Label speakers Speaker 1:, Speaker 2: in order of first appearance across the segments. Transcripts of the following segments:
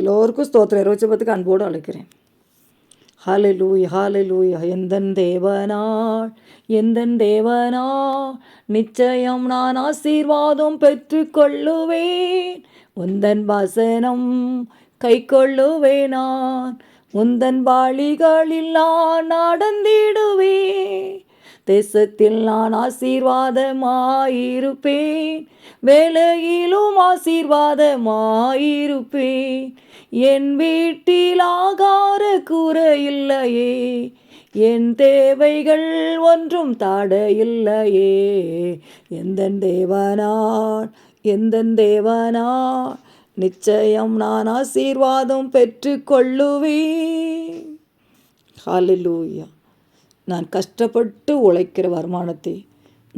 Speaker 1: எல்லோருக்கும் ஸ்தோத்திரம் இருபத்தி பத்துக்கு அன்போடு அழைக்கிறேன் ஹாலை லூய் ஹாலை லூய் எந்தன் தேவனாள் எந்தன் தேவனா நிச்சயம் நான் ஆசீர்வாதம் பெற்று கொள்ளுவேன் உந்தன் வசனம் கை கொள்ளுவேனான் உந்தன் பாழிகளில் நான் நடந்திடுவேன் தேசத்தில் நான் ஆசீர்வாதமாயிருப்பேன் வேலையிலும் ஆசீர்வாதமாயிருப்பேன் என் வீட்டில் ஆகார கூறையில்லையே என் தேவைகள் ஒன்றும் தாட இல்லையே எந்தன் தேவனான் எந்தன் நிச்சயம் நான் ஆசீர்வாதம் பெற்று கொள்ளுவேன் நான் கஷ்டப்பட்டு உழைக்கிற வருமானத்தை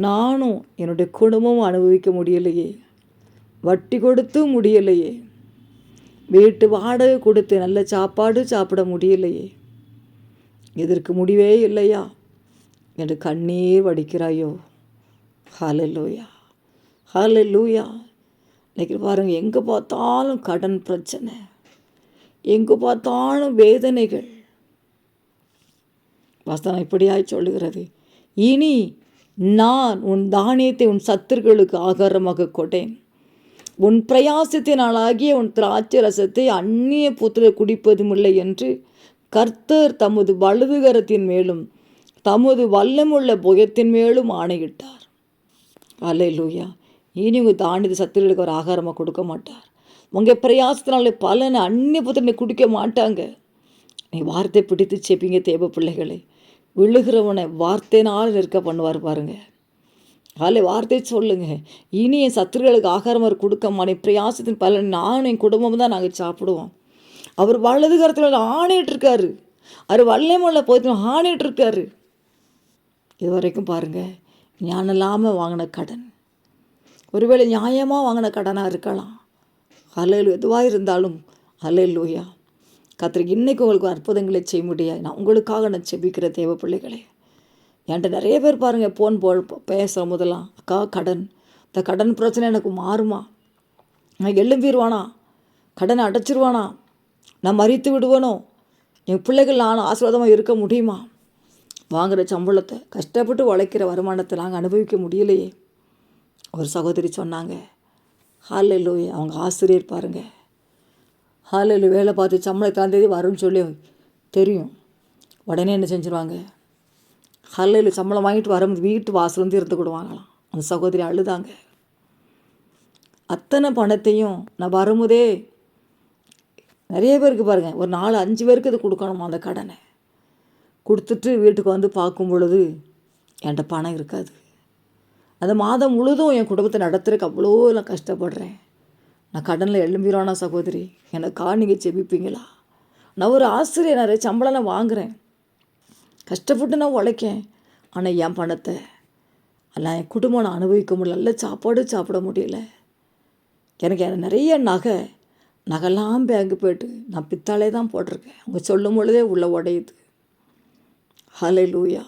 Speaker 1: நானும் என்னுடைய குடும்பமும் அனுபவிக்க முடியலையே வட்டி கொடுத்து முடியலையே வீட்டு வாடகை கொடுத்து நல்ல சாப்பாடு சாப்பிட முடியலையே இதற்கு முடிவே இல்லையா என்று கண்ணீர் வடிக்கிறாயோ ஹலலூயா ஹலலூயா இன்னைக்கு பாருங்கள் எங்கே பார்த்தாலும் கடன் பிரச்சனை எங்கே பார்த்தாலும் வேதனைகள் வசனம் இப்படியாய் சொல்லுகிறது இனி நான் உன் தானியத்தை உன் சத்துருக்களுக்கு ஆகாரமாக கொட்டேன் உன் பிரயாசத்தினாலாகிய உன் திராட்சை ரசத்தை அந்நிய புத்திரர் குடிப்பதுமில்லை என்று கர்த்தர் தமது வலதுகரத்தின் மேலும் தமது வல்லமுள்ள புயத்தின் மேலும் ஆணையிட்டார் அல்ல லூயா இனி உங்கள் தாண்டி சத்திரிகளுக்கு ஒரு ஆகாரமாக கொடுக்க மாட்டார் உங்கள் பிரயாசத்தினால பலனை அந்நிய புத்திரனை குடிக்க மாட்டாங்க நீ வார்த்தை பிடித்து செப்பிங்க தேவ பிள்ளைகளை விழுகிறவனை வார்த்தையினால் இருக்க பண்ணுவார் பாருங்கள் பல வார்த்தை சொல்லுங்க இனி என் சத்துருகளுக்கு ஆகாரமாக கொடுக்க மாட்டேன் பிரயாசத்தின் பலன் நானும் என் குடும்பம் தான் நாங்கள் சாப்பிடுவோம் அவர் வலது கரத்தில் ஆணையிட்டிருக்காரு அவர் வல்லமல்ல போய்த்து ஆணையிட்டிருக்காரு இது வரைக்கும் பாருங்கள் ஞானம் இல்லாமல் வாங்கின கடன் ஒருவேளை நியாயமாக வாங்கின கடனாக இருக்கலாம் அலையில் எதுவாக இருந்தாலும் அலையிலூயா கத்திரிக்கு இன்னைக்கு உங்களுக்கு அற்புதங்களை செய்ய முடியாது நான் உங்களுக்காக நான் செபிக்கிற தேவ பிள்ளைகளே என்கிட்ட நிறைய பேர் பாருங்கள் ஃபோன் போ பேசுகிற முதலாம் அக்கா கடன் இந்த கடன் பிரச்சனை எனக்கு மாறுமா நான் எழும்பிடுவானா கடனை அடைச்சிருவானா நான் மறித்து விடுவனோ என் பிள்ளைகள் நான் ஆசீர்வாதமாக இருக்க முடியுமா வாங்குகிற சம்பளத்தை கஷ்டப்பட்டு உழைக்கிற வருமானத்தை நாங்கள் அனுபவிக்க முடியலையே ஒரு சகோதரி சொன்னாங்க ஹாலில் லோய் அவங்க ஆசிரியர் பாருங்க ஹாலில் வேலை பார்த்து சம்பளம் வரும்னு சொல்லி தெரியும் உடனே என்ன செஞ்சுருவாங்க காலையில் சம்பளம் வாங்கிட்டு வரும்போது வீட்டு வாசல் வந்து இருந்துக்கிடுவாங்களாம் அந்த சகோதரி அழுதாங்க அத்தனை பணத்தையும் நான் வரும்போதே நிறைய பேருக்கு பாருங்கள் ஒரு நாலு அஞ்சு பேருக்கு இது கொடுக்கணுமா அந்த கடனை கொடுத்துட்டு வீட்டுக்கு வந்து பார்க்கும் பொழுது என்கிட்ட பணம் இருக்காது அந்த மாதம் முழுதும் என் குடும்பத்தை நடத்துறதுக்கு அவ்வளோ நான் கஷ்டப்படுறேன் நான் கடனில் எழும்பிடுவானா சகோதரி எனக்கா நீங்கள் செபிப்பீங்களா நான் ஒரு ஆசிரியர் நிறைய சம்பளம் நான் வாங்குகிறேன் கஷ்டப்பட்டு நான் உழைக்கேன் ஆனால் என் பணத்தை ஆனால் என் குடும்பம் நான் அனுபவிக்க முடியல நல்ல சாப்பாடு சாப்பிட முடியல எனக்கு நிறைய நகை நகைலாம் பேங்கு போய்ட்டு நான் பித்தாலே தான் போட்டிருக்கேன் அவங்க சொல்லும் பொழுதே உள்ளே உடையுது ஹலை லூயா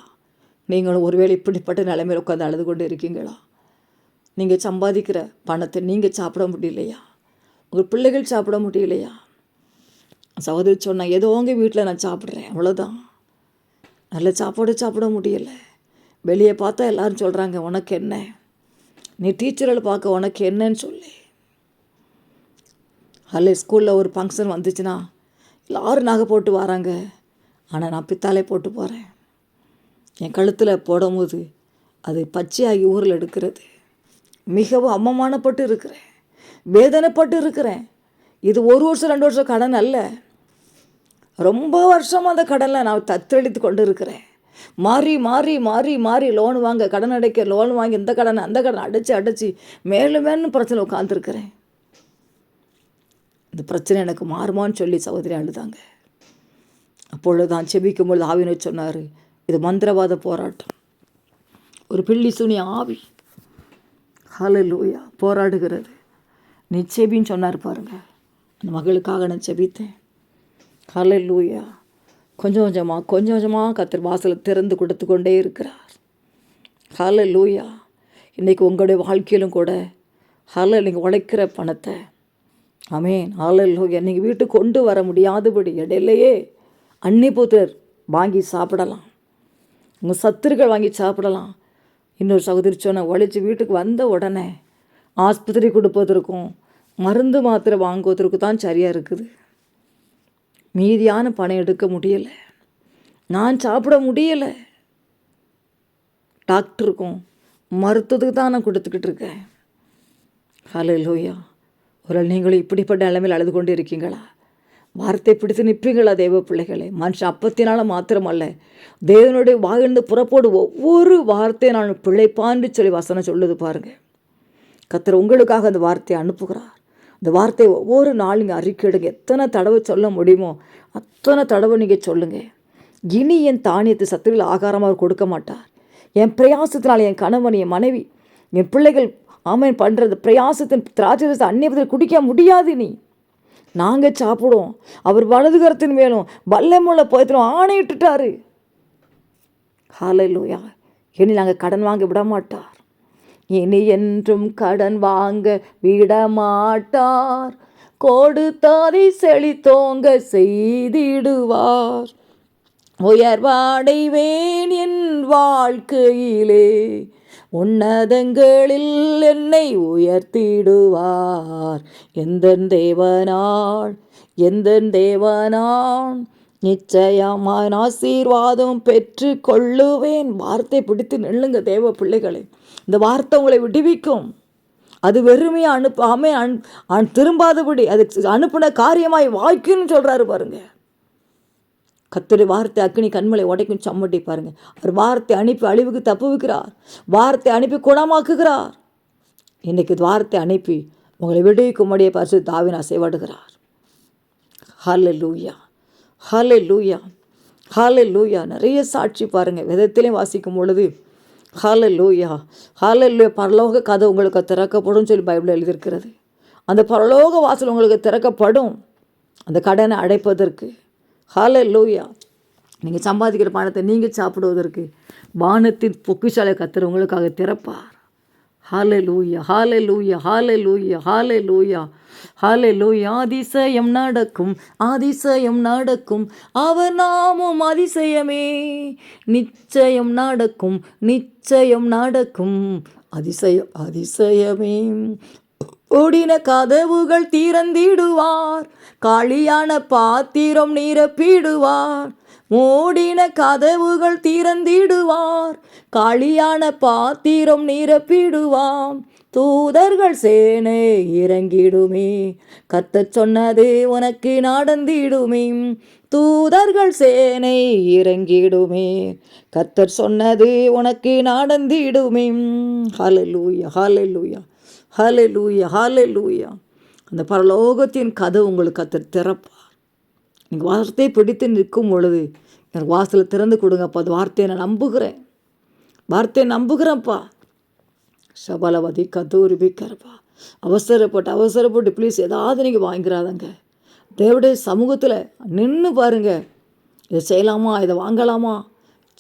Speaker 1: நீங்களும் ஒருவேளை இப்படிப்பட்ட நிலைமையில் உட்காந்து அழுது கொண்டு இருக்கீங்களா நீங்கள் சம்பாதிக்கிற பணத்தை நீங்கள் சாப்பிட முடியலையா உங்கள் பிள்ளைகள் சாப்பிட முடியலையா சகோதரி சொன்னால் ஏதோ உங்கள் வீட்டில் நான் சாப்பிட்றேன் அவ்வளோதான் நல்ல சாப்பாடு சாப்பிட முடியலை வெளியே பார்த்தா எல்லாரும் சொல்கிறாங்க உனக்கு என்ன நீ டீச்சரில் பார்க்க உனக்கு என்னன்னு சொல்லி அல்ல ஸ்கூலில் ஒரு ஃபங்க்ஷன் வந்துச்சுன்னா எல்லாரும் நகை போட்டு வராங்க ஆனால் நான் பித்தாலே போட்டு போகிறேன் என் கழுத்தில் போடும்போது அது பச்சையாகி ஊரில் எடுக்கிறது மிகவும் அம்மமானப்பட்டு இருக்கிறேன் வேதனைப்பட்டு இருக்கிறேன் இது ஒரு வருஷம் ரெண்டு வருஷம் கடன் அல்ல ரொம்ப வருஷமாக அந்த கடனை நான் தத்தளித்து கொண்டு இருக்கிறேன் மாறி மாறி மாறி மாறி லோன் வாங்க கடன் அடைக்க லோன் வாங்கி இந்த கடன் அந்த கடன் அடைச்சி அடைச்சி மேலும் மேலும் பிரச்சனை உட்காந்துருக்கிறேன் இந்த பிரச்சனை எனக்கு மாறுமான்னு சொல்லி சகோதரி அழுதாங்க அப்பொழுது தான் செபிக்கும் பொழுது ஆவினு சொன்னார் இது மந்திரவாத போராட்டம் ஒரு பிள்ளி சுனி ஆவி ஹலலூயா போராடுகிறது நீ செபின்னு சொன்னார் பாருங்கள் அந்த மகளுக்காக நான் செபித்தேன் ஹலை லூயா கொஞ்சம் கொஞ்சமாக கொஞ்சம் கொஞ்சமாக கத்திர வாசலை திறந்து கொடுத்து கொண்டே இருக்கிறார் ஹலை லூயா இன்றைக்கி உங்களுடைய வாழ்க்கையிலும் கூட ஹலை நீங்கள் உழைக்கிற பணத்தை அமேன் ஹலை லூயா நீங்கள் வீட்டுக்கு கொண்டு வர முடியாதபடி இடையிலையே அன்னிபூத்தர் வாங்கி சாப்பிடலாம் உங்கள் சத்துருக்கள் வாங்கி சாப்பிடலாம் இன்னொரு சகோதரி சொன்ன உழைச்சி வீட்டுக்கு வந்த உடனே ஆஸ்பத்திரி கொடுப்பதற்கும் மருந்து மாத்திரை வாங்குவதற்கு தான் சரியாக இருக்குது மீதியான பணம் எடுக்க முடியலை நான் சாப்பிட முடியலை டாக்டருக்கும் மருத்துவத்துக்கு தான் நான் கொடுத்துக்கிட்டு இருக்கேன் ஹலோ லோயா ஒரு நீங்களும் இப்படிப்பட்ட நிலைமையில் அழுது கொண்டு இருக்கீங்களா வார்த்தை பிடித்து நிற்பீங்களா தெய்வ பிள்ளைகளே மனுஷன் அப்பத்தினால மாத்திரமல்ல தேவனுடைய வாயிலிருந்து புறப்போடு ஒவ்வொரு வார்த்தையை நான் பிழைப்பான்னு சொல்லி வசனம் சொல்லுது பாருங்கள் கத்தர் உங்களுக்காக அந்த வார்த்தையை அனுப்புகிறார் இந்த வார்த்தையை ஒவ்வொரு நாளுங்க அறிக்கையிடுங்க எத்தனை தடவை சொல்ல முடியுமோ அத்தனை தடவை நீங்கள் சொல்லுங்கள் இனி என் தானியத்தை சத்துக்கள் ஆகாரமாக கொடுக்க மாட்டார் என் பிரயாசத்தினால் என் கணவன் என் மனைவி என் பிள்ளைகள் ஆமன் பண்ணுறது பிரயாசத்தின் திராட்சை அந்நியத்தில் குடிக்க முடியாது நீ நாங்கள் சாப்பிடுவோம் அவர் வலதுகரத்தின் மேலும் வல்லமுள்ள போயத்திலும் ஆணையிட்டுட்டாரு ஹாலையிலோயா இனி நாங்கள் கடன் வாங்க விட மாட்டார் இனி என்றும் கடன் வாங்க விடமாட்டார் கொடுத்தாரை செழித்தோங்க செய்திடுவார் உயர்வாடைவேன் என் வாழ்க்கையிலே உன்னதங்களில் என்னை உயர்த்திடுவார் எந்த தேவனாள் எந்த தேவனான் நிச்சயமான ஆசீர்வாதம் பெற்று கொள்ளுவேன் வார்த்தை பிடித்து நெல்லுங்க தேவ பிள்ளைகளை இந்த வார்த்தை உங்களை விடுவிக்கும் அது வெறுமையாக அனுப்பாமல் அன் திரும்பாதபடி அது அனுப்பின காரியமாய் வாய்க்குன்னு சொல்கிறாரு பாருங்கள் கத்துரை வார்த்தை அக்னி கண்மலை உடைக்கும் சம்மட்டி பாருங்கள் அவர் வார்த்தை அனுப்பி அழிவுக்கு தப்புவிக்கிறார் வார்த்தை அனுப்பி குணமாக்குகிறார் இன்றைக்கு வார்த்தை அனுப்பி உங்களை விடுவிக்கும்படியே பரிசு தாவின் அசைவாடுகிறார் ஹால லூயா ஹால லூயா ஹால லூயா நிறைய சாட்சி பாருங்கள் விதத்திலையும் வாசிக்கும் பொழுது ஹாலல்லூயா ஹாலல்லூயா பரலோக கதை உங்களுக்கு திறக்கப்படும் சொல்லி பைபிள் எழுதியிருக்கிறது அந்த பரலோக வாசல் உங்களுக்கு திறக்கப்படும் அந்த கடனை அடைப்பதற்கு ஹாலல்லூயா நீங்கள் சம்பாதிக்கிற பணத்தை நீங்கள் சாப்பிடுவதற்கு வானத்தின் பொக்கிஷாலை கத்துறவங்களுக்காக திறப்பார் ஹாலே லூயா ஹாலே லூயா ஹாலே லூயா ஹாலே லூயா ஹாலே லூயா அதிசயம் நடக்கும் அதிசயம் நடக்கும் அவர் நாமும் அதிசயமே நிச்சயம் நடக்கும் நிச்சயம் நடக்கும் அதிசயம் அதிசயமே ஓடின கதவுகள் தீரந்திடுவார் காளியான பாத்திரம் நிரப்பிடுவார் மூடின கதவுகள் திறந்திடுவார் காளியான பாத்திரம் நிரப்பிடுவாம் தூதர்கள் சேனை இறங்கிடுமே கத்த சொன்னது உனக்கு நடந்திடுமே தூதர்கள் சேனை இறங்கிடுமே கத்தர் சொன்னது உனக்கு நடந்திடுமே ஹலலூயா ஹலலூயா ஹலலூயா ஹலலூயா அந்த பரலோகத்தின் கதை உங்களுக்கு கத்தர் திறப்பா நீங்கள் வார்த்தையை பிடித்து நிற்கும் பொழுது எனக்கு வாசலில் திறந்து கொடுங்கப்பா அது வார்த்தையை நான் நம்புகிறேன் வார்த்தையை நம்புகிறேன்ப்பா சபலவதி கதூரிபிக்கிறப்பா அவசரப்பட்டு அவசரப்பட்டு ப்ளீஸ் ஏதாவது நீங்கள் வாங்கிக்கிறாதங்க தேவடைய சமூகத்தில் நின்று பாருங்க இதை செய்யலாமா இதை வாங்கலாமா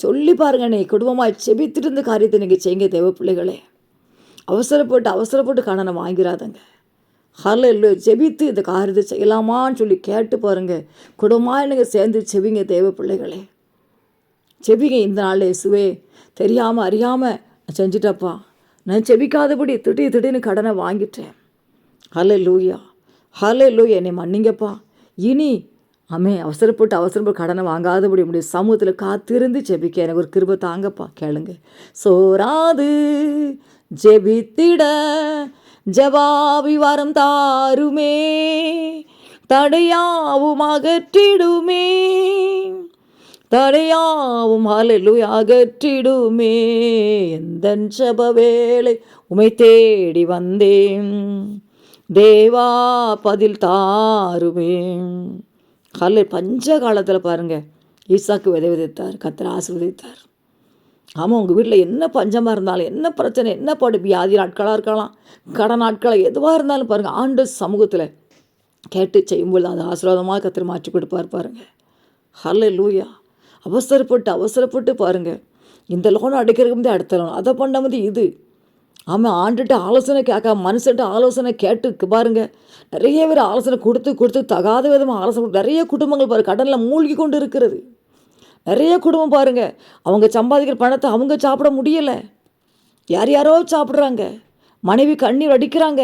Speaker 1: சொல்லி பாருங்கள் நீ குடும்பமாக செபித்திட்டு இருந்த காரியத்தை நீங்கள் செய்யுங்க தேவ பிள்ளைகளே அவசரப்பட்டு அவசரப்பட்டு காணனை வாங்கிறாதங்க ஹலல்லு ஜெபித்து இந்த காரியத்தை செய்யலாமான்னு சொல்லி கேட்டு பாருங்கள் குடும்பமாக நீங்கள் சேர்ந்து செவிங்க தேவ பிள்ளைகளே செவிங்க இந்த நாளில் சுவே தெரியாமல் அறியாமல் நான் செஞ்சிட்டப்பா நான் செபிக்காதபடி திடீர் திடீர்னு கடனை வாங்கிட்டேன் ஹலே லூயா ஹலே லூயா என்னை மன்னிங்கப்பா இனி அமே அவசரப்பட்டு அவசரப்பட்டு கடனை வாங்காதபடி முடிய சமூகத்தில் காத்திருந்து ஜெபிக்க எனக்கு ஒரு கிருப தாங்கப்பா கேளுங்க சோராது ஜெபித்திட ஜவாபிவாரம் தாருமே தடையாவும் அகற்றிடுமே தடையாவும் அலலுய் அகற்றிடுமே எந்த ஜப வேலை உமை தேடி வந்தேன் தேவா பதில் தாருமே கலை பஞ்ச காலத்தில் பாருங்கள் ஈசாக்கு விதை விதைத்தார் கத்திர ஆசிர்வதித்தார் ஆமாம் உங்கள் வீட்டில் என்ன பஞ்சமாக இருந்தாலும் என்ன பிரச்சனை என்ன பாடு வியாதி நாட்களாக இருக்கலாம் கடன் நாட்களாக எதுவாக இருந்தாலும் பாருங்கள் ஆண்டு சமூகத்தில் கேட்டு செய்யும்பொழுது அது ஆசீர்வாதமாக கத்திர மாற்றி கொடுப்பார் பாருங்கள் ஹல்ல லூயா அவசரப்பட்டு அவசரப்பட்டு பாருங்கள் இந்த லோன் அடைக்கிறதுக்கு முந்தைய அடுத்த லோன் அதை பண்ண முதல் இது ஆமாம் ஆண்டுகிட்ட ஆலோசனை கேட்க மனுஷன்ட்ட ஆலோசனை கேட்டு பாருங்க நிறைய பேர் ஆலோசனை கொடுத்து கொடுத்து தகாத விதமாக ஆலோசனை நிறைய குடும்பங்கள் பாரு கடனில் மூழ்கி கொண்டு இருக்கிறது நிறைய குடும்பம் பாருங்கள் அவங்க சம்பாதிக்கிற பணத்தை அவங்க சாப்பிட முடியலை யார் யாரோ சாப்பிட்றாங்க மனைவி கண்ணீர் அடிக்கிறாங்க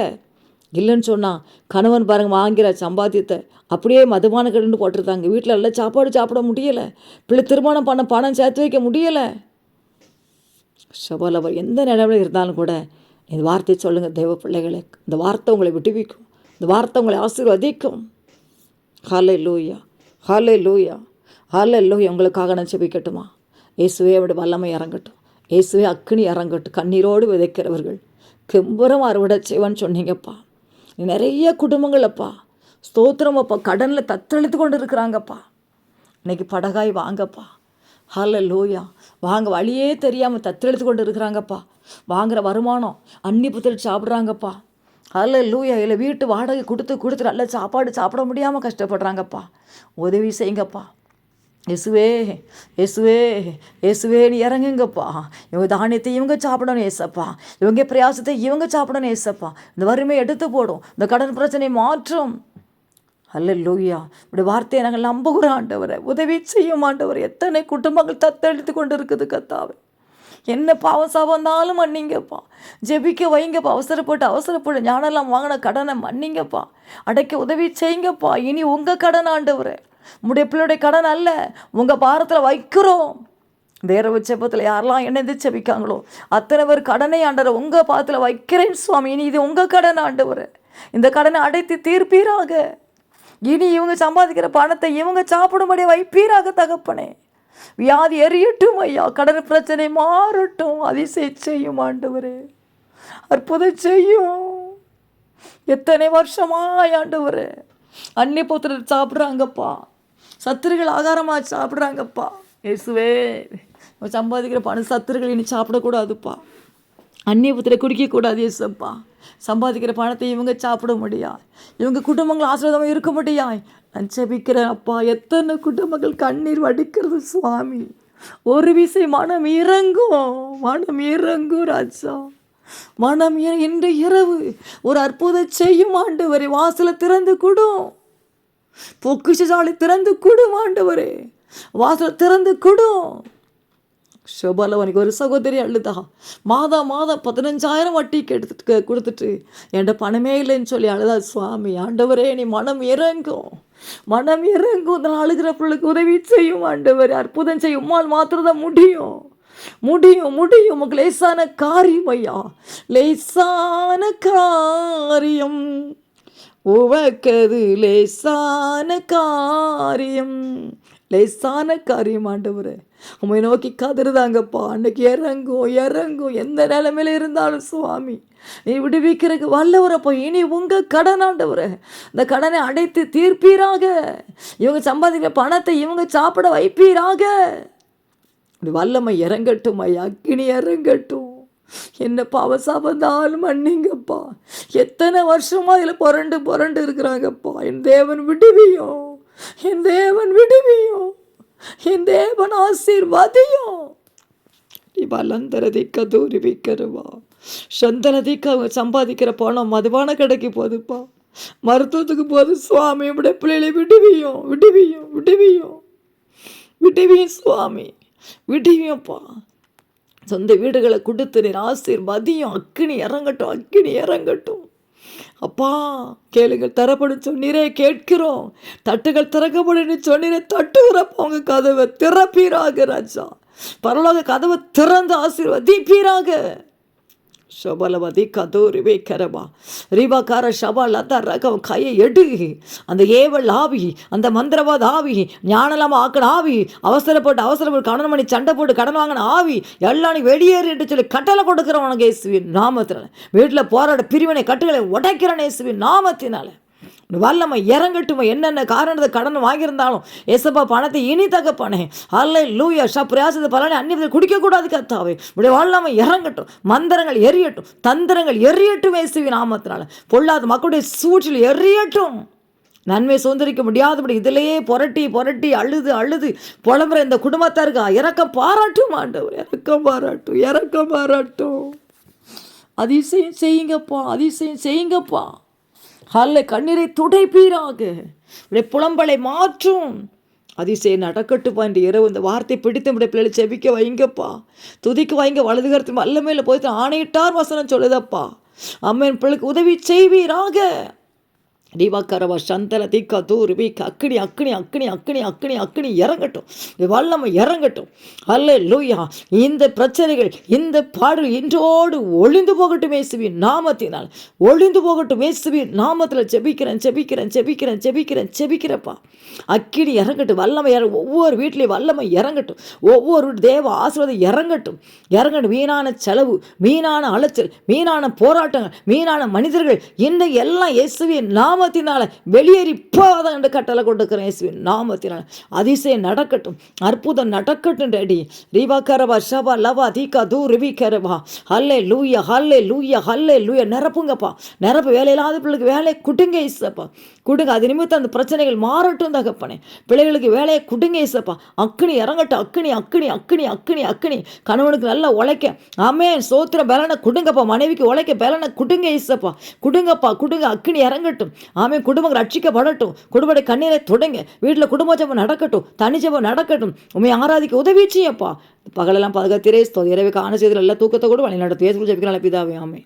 Speaker 1: இல்லைன்னு சொன்னால் கணவன் பாருங்கள் வாங்கிற சம்பாத்தியத்தை அப்படியே மதுபான கடன் போட்டிருந்தாங்க வீட்டில் எல்லாம் சாப்பாடு சாப்பிட முடியலை பிள்ளை திருமணம் பண்ண பணம் சேர்த்து வைக்க முடியலை சபாலவர் எந்த நிலவில் இருந்தாலும் கூட இந்த வார்த்தையை சொல்லுங்கள் தெய்வ பிள்ளைகளை இந்த வார்த்தை உங்களை விட்டுவிக்கும் இந்த வார்த்தை உங்களை ஆசீர்வதிக்கும் ஹாலே லூயா ஹாலே லூயா ஹாலல்லோ எங்களுக்காக நான் செபிக்கட்டுமா இயேசுவே அவருடைய வல்லமை இறங்கட்டும் இயேசுவே அக்னி இறங்கட்டும் கண்ணீரோடு விதைக்கிறவர்கள் கெம்பரம் அறுவடை செய்வான்னு சொன்னீங்கப்பா நிறைய குடும்பங்களப்பா ஸ்தோத்திரம் அப்பா கடனில் தத்தளித்து கொண்டு இருக்கிறாங்கப்பா இன்றைக்கி படகாய் வாங்கப்பா ஹல லோயா வாங்க வழியே தெரியாமல் தத்தெழுத்து கொண்டு இருக்கிறாங்கப்பா வாங்குகிற வருமானம் அன்னி புத்தல் சாப்பிட்றாங்கப்பா அல்ல லூயா இல்லை வீட்டு வாடகை கொடுத்து கொடுத்து நல்ல சாப்பாடு சாப்பிட முடியாமல் கஷ்டப்படுறாங்கப்பா உதவி செய்யுங்கப்பா எசுவே எசுவே நீ இறங்குங்கப்பா இவங்க தானியத்தை இவங்க சாப்பிடணும் ஏசப்பா இவங்க பிரயாசத்தை இவங்க சாப்பிடணும் ஏசப்பா இந்த வறுமை எடுத்து போடும் இந்த கடன் பிரச்சனை மாற்றும் அல்ல லூயா இப்படி வார்த்தையை நாங்கள் நம்புகிற ஆண்டவரை உதவி செய்யும் ஆண்டவர் எத்தனை குடும்பங்கள் தத்தெடுத்து கொண்டு இருக்குது கத்தாவை என்ன பாவம் சாபம் இருந்தாலும் மன்னிங்கப்பா ஜெபிக்க வைங்கப்பா அவசரப்பட்டு அவசரப்பட்டு ஞானெல்லாம் வாங்கின கடனை மன்னிங்கப்பா அடைக்க உதவி செய்யுங்கப்பா இனி உங்கள் கடன் ஆண்டவரை உங்களுடைய பிள்ளையுடைய கடன் அல்ல உங்கள் பாரத்தில் வைக்கிறோம் வேற உச்சபத்தில் யாரெல்லாம் இணைந்து செபிக்காங்களோ அத்தனை பேர் கடனை ஆண்டவர் உங்கள் பாத்தில் வைக்கிறேன் சுவாமி இனி இது உங்கள் கடன் ஆண்டவர் இந்த கடனை அடைத்து தீர்ப்பீராக இனி இவங்க சம்பாதிக்கிற பணத்தை இவங்க சாப்பிடும்படி வைப்பீராக தகப்பனே வியாதி எறியட்டும் ஐயா கடன் பிரச்சனை மாறட்டும் அதிசய செய்யும் ஆண்டவர் அற்புதம் செய்யும் எத்தனை வருஷமா ஆண்டவர் அன்னி போத்திரர் சாப்பிட்றாங்கப்பா சத்துருகள் ஆகாரமாக சாப்பிட்றாங்கப்பா இயேசுவே சம்பாதிக்கிற பணம் சத்துருகள் இனி சாப்பிடக்கூடாதுப்பா அந்நிய புத்திரை குடிக்கக்கூடாது இயேசுப்பா சம்பாதிக்கிற பணத்தை இவங்க சாப்பிட முடியாது இவங்க குடும்பங்கள் ஆசீர்வாதமாக இருக்க முடியா நான் அப்பா எத்தனை குடும்பங்கள் கண்ணீர் வடிக்கிறது சுவாமி ஒரு விசை மனம் இறங்கும் மனம் இறங்கும் ராஜா மனம் இன்று இரவு ஒரு அற்புதம் செய்யும் ஆண்டு வரை வாசலை திறந்து கொடும் சாலை திறந்து கொடும் ஆண்டவரே வாசல் திறந்து கொடும் ஷோபால ஒரு சகோதரி அழுதா மாதா மாதம் பதினஞ்சாயிரம் வட்டிக்கு எடுத்துட்டு கொடுத்துட்டு என்கிட்ட பணமே இல்லைன்னு சொல்லி அழுதா சுவாமி ஆண்டவரே நீ மனம் இறங்கும் மனம் இறங்கும் நான் அழுகிற பிள்ளைக்கு உதவி செய்யும் ஆண்டவர் அற்புதம் செய்யும் மாத்திரம் தான் முடியும் முடியும் முடியும் லேசான காரியம் ஐயா லேசான காரியம் உவக்கது லேசான காரியம் லேசான காரியம் ஆண்டவர் உண்மை நோக்கி காத்திருந்தாங்கப்பா அன்னைக்கு இறங்கும் இறங்கும் எந்த நிலைமையில இருந்தாலும் சுவாமி நீ விடுவிக்கிறதுக்கு வல்லவரப்போ இனி உங்கள் கடன் இந்த கடனை அடைத்து தீர்ப்பீராக இவங்க சம்பாதிக்கிற பணத்தை இவங்க சாப்பிட வைப்பீராக வல்லமை இறங்கட்டும் ஐயா அக்னி இறங்கட்டும் என்னப்பா அவசாபந்தாலும் மன்னிங்கப்பா எத்தனை வருஷமா இதில் புரண்டு புரண்டு இருக்கிறாங்கப்பா என் தேவன் விடுவியும் என் தேவன் விடுவியும் என் தேவன் ஆசீர்வாதியும் வலந்தரதி கதூரிவிக்கிறவா சந்தனதிக்கு சம்பாதிக்கிற பணம் மதுவான கடைக்கு போதுப்பா மருத்துவத்துக்கு போது சுவாமி இப்படிய பிள்ளைகளை விடுவியும் விடுவியும் விடுவியும் விடுவியும் சுவாமி விடுவியும்ப்பா சொந்த வீடுகளை கொடுத்து நீர் ஆசீர் மதியம் அக்கினி இறங்கட்டும் அக்கினி இறங்கட்டும் அப்பா கேளுங்கள் தரப்படும் சொன்னீரே கேட்கிறோம் தட்டுகள் திறக்கப்படும் சொன்னீரே உறப்போ உங்கள் கதவை திறப்பீராக ராஜா பரவாயில்ல கதவை திறந்து ஆசீர்வதிப்பீராக சபலவதி கதூரி கரபா ரீபாக்கார சபால் அந்த ரகம் கையை எடு அந்த ஏவல் ஆவி அந்த மந்திரவாத ஆவி ஞானலாம ஆக்கணும் ஆவி அவசரப்பட்டு அவசரப்பட்டு கடன் பண்ணி சண்டை போட்டு கடன் வாங்கின ஆவி எல்லாம் நீ வெளியேறு என்று சொல்லி கட்டளை கொடுக்குறவன் கேசுவின் நாமத்தினால வீட்டில் போராட பிரிவினை கட்டுகளை உடைக்கிறேன் நாமத்தினால வல்லமை இறங்கட்டுமே என்னென்ன காரணத்தை கடன் வாங்கியிருந்தாலும் எசப்பா பணத்தை இனி தகப்பானே அல்ல லூயா ஷா பிரயாசத்தை பலனை அந்நியத்தை குடிக்கக்கூடாது கத்தாவே இப்படி வல்லமை இறங்கட்டும் மந்திரங்கள் எரியட்டும் தந்திரங்கள் எரியட்டும் இயேசுவி நாமத்தினால பொல்லாத மக்களுடைய சூழ்ச்சியில் எரியட்டும் நன்மை சுதந்திரிக்க முடியாதபடி இதிலேயே புரட்டி புரட்டி அழுது அழுது புலம்புற இந்த இருக்கா இறக்கம் பாராட்டும் ஆண்டவர் இறக்கம் பாராட்டும் இறக்கம் பாராட்டும் அதிசயம் செய்யுங்கப்பா அதிசயம் செய்யுங்கப்பா ஹல்ல கண்ணீரை துடைப்பீராக புலம்பலை மாற்றும் அதிசயம் நடக்கட்டுப்பா என்று இரவு இந்த வார்த்தை பிடித்து விட பிள்ளைகளை செபிக்க வைங்கப்பா துதிக்கு வைங்க வலதுகரத்து வல்லமையில் போயிட்டு ஆணையிட்டார் வசனம் சொல்லுதப்பா அம்மன் பிள்ளைக்கு உதவி செய்வீராக சந்தல சந்தன தூரு வீக்க அக்கினி அக்கினி அக்கினி அக்கினி அக்கினி அக்கினி இறங்கட்டும் வல்லமை இறங்கட்டும் அல்ல லூயா இந்த பிரச்சனைகள் இந்த பாடல் இன்றோடு ஒளிந்து போகட்டும் ஏசுவி நாமத்தினால் ஒளிந்து போகட்டும் ஏசுவி நாமத்தில் செபிக்கிறேன் செபிக்கிறேன் செபிக்கிறேன் செபிக்கிறேன் செபிக்கிறப்பா அக்கினி இறங்கட்டும் வல்லமை இற ஒவ்வொரு வீட்லேயும் வல்லமை இறங்கட்டும் ஒவ்வொரு தேவ ஆசீர்வாதம் இறங்கட்டும் இறங்கட்டும் வீணான செலவு மீனான அலைச்சல் மீனான போராட்டங்கள் மீனான மனிதர்கள் இந்த எல்லாம் இயேசுவின் நாம நாமத்தினால வெளியேறி போகாத என்று கட்டளை கொடுக்கிறேன் இயேசுவின் நாமத்தினால் அதிசயம் நடக்கட்டும் அற்புதம் நடக்கட்டும் டேடி ரீவா கரவா ஷபா லவா தீகா தூ ரிவி கரவா ஹல்லே லூயா ஹல்லே லூய ஹல்லே லூய நிரப்புங்கப்பா நிரப்பு வேலையில்லாத பிள்ளைக்கு வேலையை குடுங்க இசப்பா குடுங்க அது நிமித்தம் அந்த பிரச்சனைகள் மாறட்டும் தகப்பனே பிள்ளைகளுக்கு வேலையை குடுங்க இசப்பா அக்னி இறங்கட்டும் அக்னி அக்னி அக்னி அக்னி அக்னி கணவனுக்கு நல்லா உழைக்க ஆமே சோத்திர பலனை குடுங்கப்பா மனைவிக்கு உழைக்க பலனை குடுங்க இசப்பா குடுங்கப்பா குடுங்க அக்னி இறங்கட்டும் ஆமே குடும்பங்கள் ரட்சிக்கப்படட்டும் குடும்பத்தை கண்ணீரை தொடங்க வீட்டில் குடும்ப ஜபம் நடக்கட்டும் தனி ஜபம் நடக்கட்டும் உண்மை ஆராதிக்க உதவி செய்யப்பா பகலெல்லாம் பாதுகாத்திரே இரவு காண செய்தில் எல்லா தூக்கத்தை கூட வழி நடத்தும் ஏசு ஜபிக்கிறான் பிதாவே ஆமே